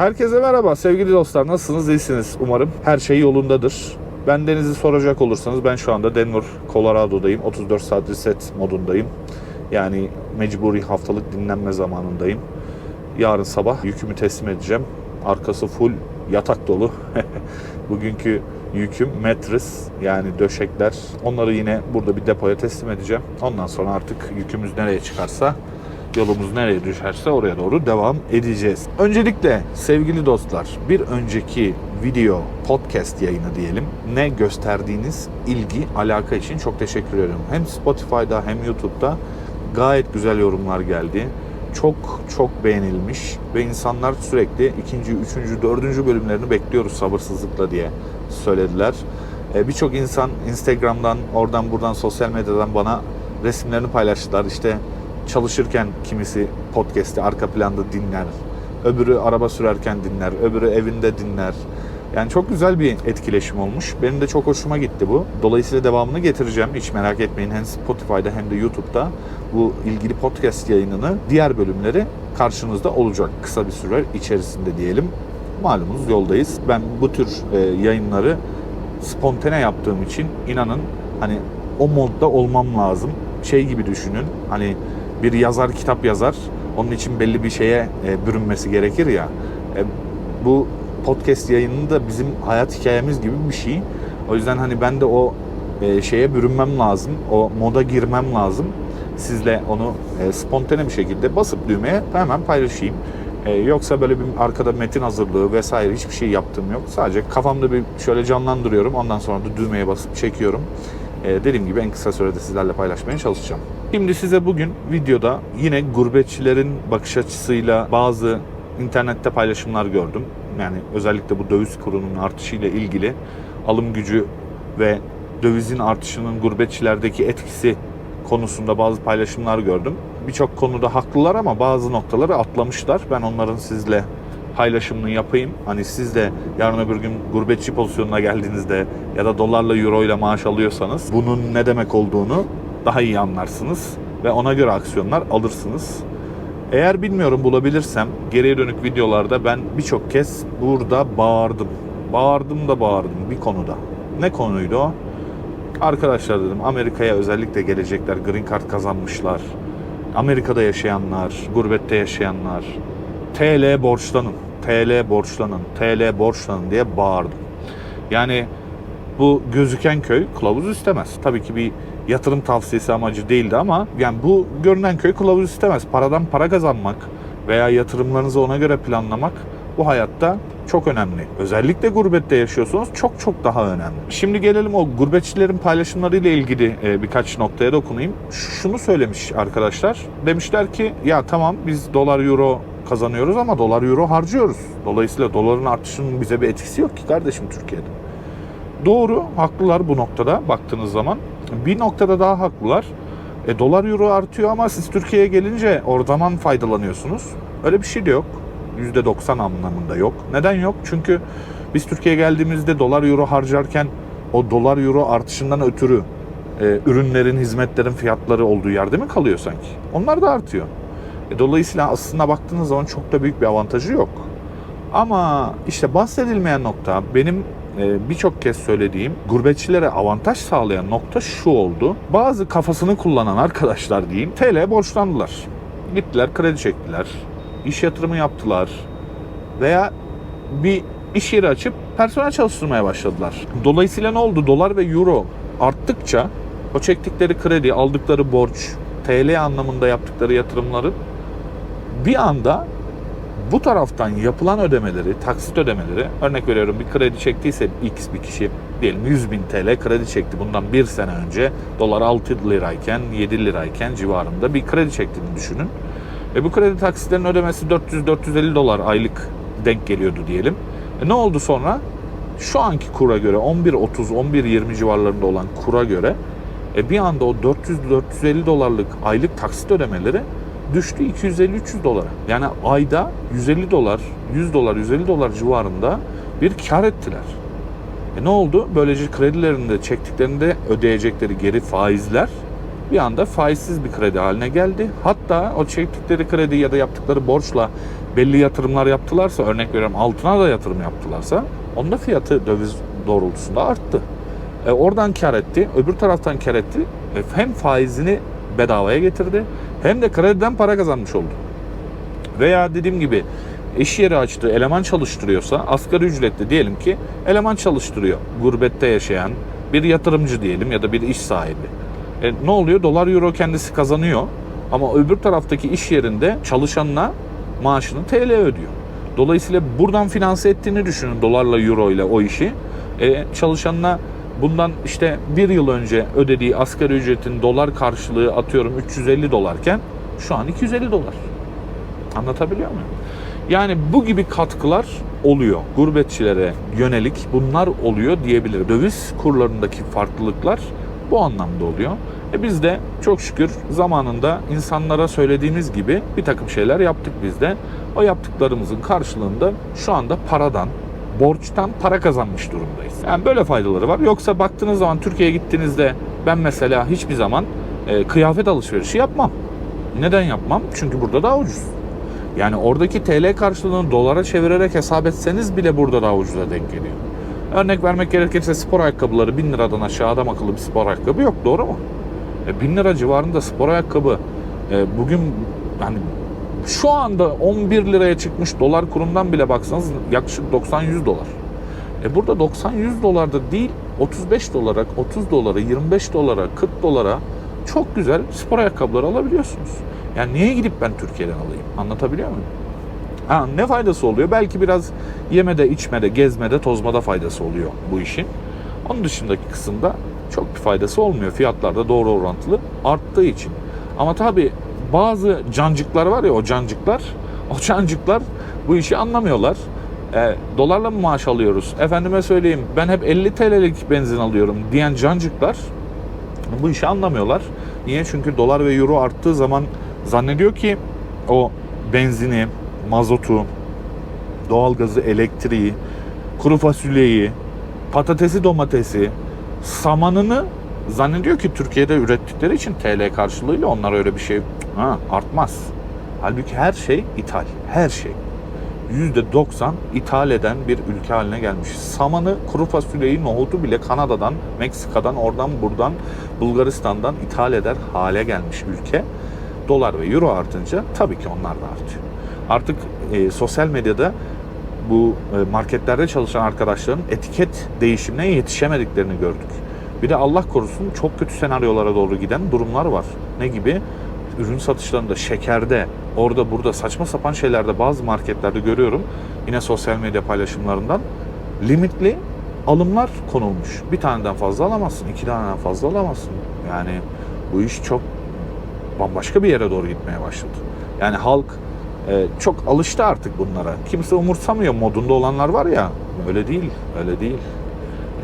Herkese merhaba sevgili dostlar. Nasılsınız? İyisiniz umarım. Her şey yolundadır. Ben Deniz'i soracak olursanız ben şu anda Denver, Colorado'dayım. 34 saat reset modundayım. Yani mecburi haftalık dinlenme zamanındayım. Yarın sabah yükümü teslim edeceğim. Arkası full yatak dolu. Bugünkü yüküm mattress yani döşekler. Onları yine burada bir depoya teslim edeceğim. Ondan sonra artık yükümüz nereye çıkarsa yolumuz nereye düşerse oraya doğru devam edeceğiz. Öncelikle sevgili dostlar bir önceki video podcast yayını diyelim ne gösterdiğiniz ilgi alaka için çok teşekkür ederim. Hem Spotify'da hem YouTube'da gayet güzel yorumlar geldi. Çok çok beğenilmiş ve insanlar sürekli ikinci, üçüncü, dördüncü bölümlerini bekliyoruz sabırsızlıkla diye söylediler. Ee, Birçok insan Instagram'dan, oradan buradan sosyal medyadan bana resimlerini paylaştılar. İşte çalışırken kimisi podcast'i arka planda dinler. Öbürü araba sürerken dinler. Öbürü evinde dinler. Yani çok güzel bir etkileşim olmuş. Benim de çok hoşuma gitti bu. Dolayısıyla devamını getireceğim. Hiç merak etmeyin. Hem Spotify'da hem de YouTube'da bu ilgili podcast yayınını diğer bölümleri karşınızda olacak. Kısa bir süre içerisinde diyelim. Malumunuz yoldayız. Ben bu tür e, yayınları spontane yaptığım için inanın hani o modda olmam lazım. Şey gibi düşünün. Hani bir yazar kitap yazar. Onun için belli bir şeye e, bürünmesi gerekir ya. E, bu podcast yayını da bizim hayat hikayemiz gibi bir şey. O yüzden hani ben de o e, şeye bürünmem lazım. O moda girmem lazım. Sizle onu e, spontane bir şekilde basıp düğmeye hemen paylaşayım. E, yoksa böyle bir arkada metin hazırlığı vesaire hiçbir şey yaptığım yok. Sadece kafamda bir şöyle canlandırıyorum. Ondan sonra da düğmeye basıp çekiyorum. E, dediğim gibi en kısa sürede sizlerle paylaşmaya çalışacağım. Şimdi size bugün videoda yine gurbetçilerin bakış açısıyla bazı internette paylaşımlar gördüm. Yani özellikle bu döviz kurunun artışıyla ilgili alım gücü ve dövizin artışının gurbetçilerdeki etkisi konusunda bazı paylaşımlar gördüm. Birçok konuda haklılar ama bazı noktaları atlamışlar. Ben onların sizle paylaşımını yapayım. Hani siz de yarın öbür gün gurbetçi pozisyonuna geldiğinizde ya da dolarla euro ile maaş alıyorsanız bunun ne demek olduğunu daha iyi anlarsınız ve ona göre aksiyonlar alırsınız. Eğer bilmiyorum bulabilirsem geriye dönük videolarda ben birçok kez burada bağırdım. Bağırdım da bağırdım bir konuda. Ne konuydu o? Arkadaşlar dedim Amerika'ya özellikle gelecekler, green card kazanmışlar. Amerika'da yaşayanlar, gurbette yaşayanlar. TL borçlanın, TL borçlanın, TL borçlanın diye bağırdım. Yani bu gözüken köy kılavuz istemez. Tabii ki bir yatırım tavsiyesi amacı değildi ama yani bu görünen köy kılavuz istemez. Paradan para kazanmak veya yatırımlarınızı ona göre planlamak bu hayatta çok önemli. Özellikle gurbette yaşıyorsanız çok çok daha önemli. Şimdi gelelim o gurbetçilerin paylaşımlarıyla ilgili e, birkaç noktaya dokunayım. Şunu söylemiş arkadaşlar. Demişler ki ya tamam biz dolar euro kazanıyoruz ama dolar euro harcıyoruz. Dolayısıyla doların artışının bize bir etkisi yok ki kardeşim Türkiye'de. Doğru, haklılar bu noktada baktığınız zaman. Bir noktada daha haklılar. E, dolar euro artıyor ama siz Türkiye'ye gelince oradan faydalanıyorsunuz. Öyle bir şey de yok. %90 anlamında yok. Neden yok? Çünkü biz Türkiye'ye geldiğimizde dolar euro harcarken o dolar euro artışından ötürü e, ürünlerin, hizmetlerin fiyatları olduğu yerde mi kalıyor sanki? Onlar da artıyor. E, dolayısıyla aslında baktığınız zaman çok da büyük bir avantajı yok. Ama işte bahsedilmeyen nokta benim e, birçok kez söylediğim gurbetçilere avantaj sağlayan nokta şu oldu. Bazı kafasını kullanan arkadaşlar diyeyim TL borçlandılar. Gittiler kredi çektiler. iş yatırımı yaptılar. Veya bir iş yeri açıp personel çalıştırmaya başladılar. Dolayısıyla ne oldu? Dolar ve euro arttıkça o çektikleri kredi, aldıkları borç, TL anlamında yaptıkları yatırımların bir anda bu taraftan yapılan ödemeleri, taksit ödemeleri, örnek veriyorum bir kredi çektiyse X bir kişi diyelim 100 bin TL kredi çekti bundan bir sene önce dolar 6 lirayken 7 lirayken civarında bir kredi çektiğini düşünün. Ve bu kredi taksitlerin ödemesi 400-450 dolar aylık denk geliyordu diyelim. E ne oldu sonra? Şu anki kura göre 11.30-11.20 civarlarında olan kura göre e bir anda o 400-450 dolarlık aylık taksit ödemeleri düştü 250-300 dolara. Yani ayda 150 dolar, 100 dolar, 150 dolar civarında bir kar ettiler. E ne oldu? Böylece kredilerinde çektiklerinde ödeyecekleri geri faizler bir anda faizsiz bir kredi haline geldi. Hatta o çektikleri kredi ya da yaptıkları borçla belli yatırımlar yaptılarsa, örnek veriyorum altına da yatırım yaptılarsa, onun da fiyatı döviz doğrultusunda arttı. E, oradan kar etti, öbür taraftan kar etti. E, hem faizini bedavaya getirdi, hem de krediden para kazanmış oldu. Veya dediğim gibi iş yeri açtı, eleman çalıştırıyorsa asgari ücretli diyelim ki eleman çalıştırıyor. Gurbette yaşayan bir yatırımcı diyelim ya da bir iş sahibi. E, ne oluyor? Dolar euro kendisi kazanıyor ama öbür taraftaki iş yerinde çalışanına maaşını TL ödüyor. Dolayısıyla buradan finanse ettiğini düşünün dolarla euro ile o işi. E, çalışanına bundan işte bir yıl önce ödediği asgari ücretin dolar karşılığı atıyorum 350 dolarken şu an 250 dolar. Anlatabiliyor muyum? Yani bu gibi katkılar oluyor. Gurbetçilere yönelik bunlar oluyor diyebilirim. Döviz kurlarındaki farklılıklar bu anlamda oluyor. E biz de çok şükür zamanında insanlara söylediğimiz gibi bir takım şeyler yaptık biz de. O yaptıklarımızın karşılığında şu anda paradan, borçtan para kazanmış durumdayız. Yani böyle faydaları var. Yoksa baktığınız zaman Türkiye'ye gittiğinizde ben mesela hiçbir zaman e, kıyafet alışverişi yapmam. Neden yapmam? Çünkü burada daha ucuz. Yani oradaki TL karşılığını dolara çevirerek hesap etseniz bile burada daha ucuza denk geliyor. Örnek vermek gerekirse spor ayakkabıları 1000 liradan aşağı adam akıllı bir spor ayakkabı yok doğru mu? E, 1000 lira civarında spor ayakkabı e, bugün yani şu anda 11 liraya çıkmış dolar kurundan bile baksanız yaklaşık 90-100 dolar. E burada 90-100 dolarda değil 35 dolara, 30 dolara, 25 dolara, 40 dolara çok güzel spor ayakkabıları alabiliyorsunuz. Yani niye gidip ben Türkiye'den alayım? Anlatabiliyor muyum? Ha, ne faydası oluyor? Belki biraz yemede, içmede, gezmede, tozmada faydası oluyor bu işin. Onun dışındaki kısımda çok bir faydası olmuyor. Fiyatlar da doğru orantılı arttığı için. Ama tabii bazı cancıklar var ya o cancıklar, o cancıklar bu işi anlamıyorlar. E, dolarla mı maaş alıyoruz? Efendime söyleyeyim ben hep 50 TL'lik benzin alıyorum diyen cancıklar bu işi anlamıyorlar. Niye? Çünkü dolar ve euro arttığı zaman zannediyor ki o benzini, mazotu, doğalgazı, elektriği, kuru fasulyeyi, patatesi, domatesi, samanını zannediyor ki Türkiye'de ürettikleri için TL karşılığıyla onlar öyle bir şey ha, artmaz. Halbuki her şey ithal. Her şey. %90 ithal eden bir ülke haline gelmiş. Samanı, kuru fasulyeyi, nohutu bile Kanada'dan, Meksika'dan, oradan buradan, Bulgaristan'dan ithal eder hale gelmiş ülke. Dolar ve euro artınca tabii ki onlar da artıyor. Artık e, sosyal medyada bu e, marketlerde çalışan arkadaşların etiket değişimine yetişemediklerini gördük. Bir de Allah korusun çok kötü senaryolara doğru giden durumlar var. Ne gibi? Ürün satışlarında, şekerde, orada burada saçma sapan şeylerde bazı marketlerde görüyorum. Yine sosyal medya paylaşımlarından limitli alımlar konulmuş. Bir taneden fazla alamazsın, iki taneden fazla alamazsın. Yani bu iş çok bambaşka bir yere doğru gitmeye başladı. Yani halk e, çok alıştı artık bunlara. Kimse umursamıyor modunda olanlar var ya. Öyle değil, öyle değil.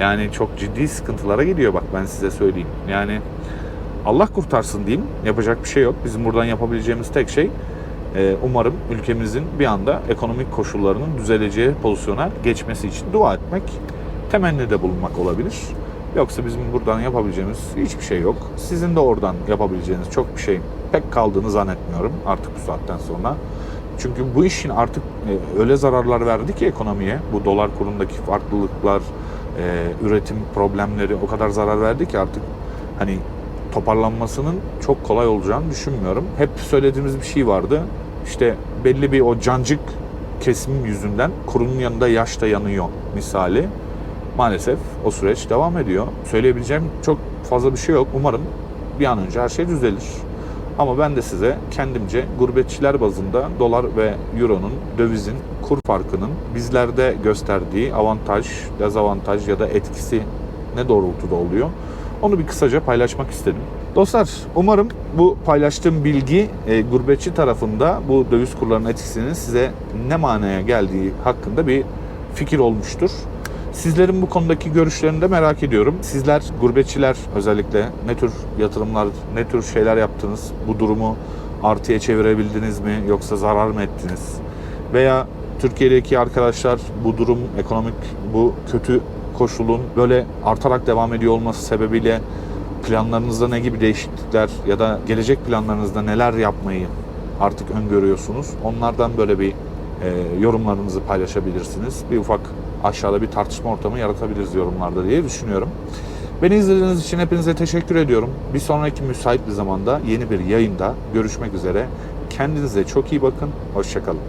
Yani çok ciddi sıkıntılara gidiyor bak ben size söyleyeyim. Yani Allah kurtarsın diyeyim. Yapacak bir şey yok. Bizim buradan yapabileceğimiz tek şey e, umarım ülkemizin bir anda ekonomik koşullarının düzeleceği pozisyona geçmesi için dua etmek, temennide bulunmak olabilir. Yoksa bizim buradan yapabileceğimiz hiçbir şey yok. Sizin de oradan yapabileceğiniz çok bir şey pek kaldığını zannetmiyorum artık bu saatten sonra. Çünkü bu işin artık e, öyle zararlar verdi ki ekonomiye. Bu dolar kurundaki farklılıklar, e, üretim problemleri o kadar zarar verdi ki artık hani toparlanmasının çok kolay olacağını düşünmüyorum. Hep söylediğimiz bir şey vardı. İşte belli bir o cancık kesim yüzünden kurunun yanında yaş da yanıyor misali. Maalesef o süreç devam ediyor. Söyleyebileceğim çok fazla bir şey yok. Umarım bir an önce her şey düzelir. Ama ben de size kendimce gurbetçiler bazında dolar ve euronun, dövizin kur farkının bizlerde gösterdiği avantaj, dezavantaj ya da etkisi ne doğrultuda oluyor? Onu bir kısaca paylaşmak istedim. Dostlar umarım bu paylaştığım bilgi e, gurbetçi tarafında bu döviz kurlarının etkisinin size ne manaya geldiği hakkında bir fikir olmuştur. Sizlerin bu konudaki görüşlerini de merak ediyorum. Sizler gurbetçiler özellikle ne tür yatırımlar, ne tür şeyler yaptınız? Bu durumu artıya çevirebildiniz mi yoksa zarar mı ettiniz? Veya Türkiye'deki arkadaşlar bu durum ekonomik bu kötü koşulun böyle artarak devam ediyor olması sebebiyle planlarınızda ne gibi değişiklikler ya da gelecek planlarınızda neler yapmayı artık öngörüyorsunuz. Onlardan böyle bir e, yorumlarınızı paylaşabilirsiniz. Bir ufak aşağıda bir tartışma ortamı yaratabiliriz yorumlarda diye düşünüyorum. Beni izlediğiniz için hepinize teşekkür ediyorum. Bir sonraki müsait bir zamanda yeni bir yayında görüşmek üzere. Kendinize çok iyi bakın. Hoşçakalın.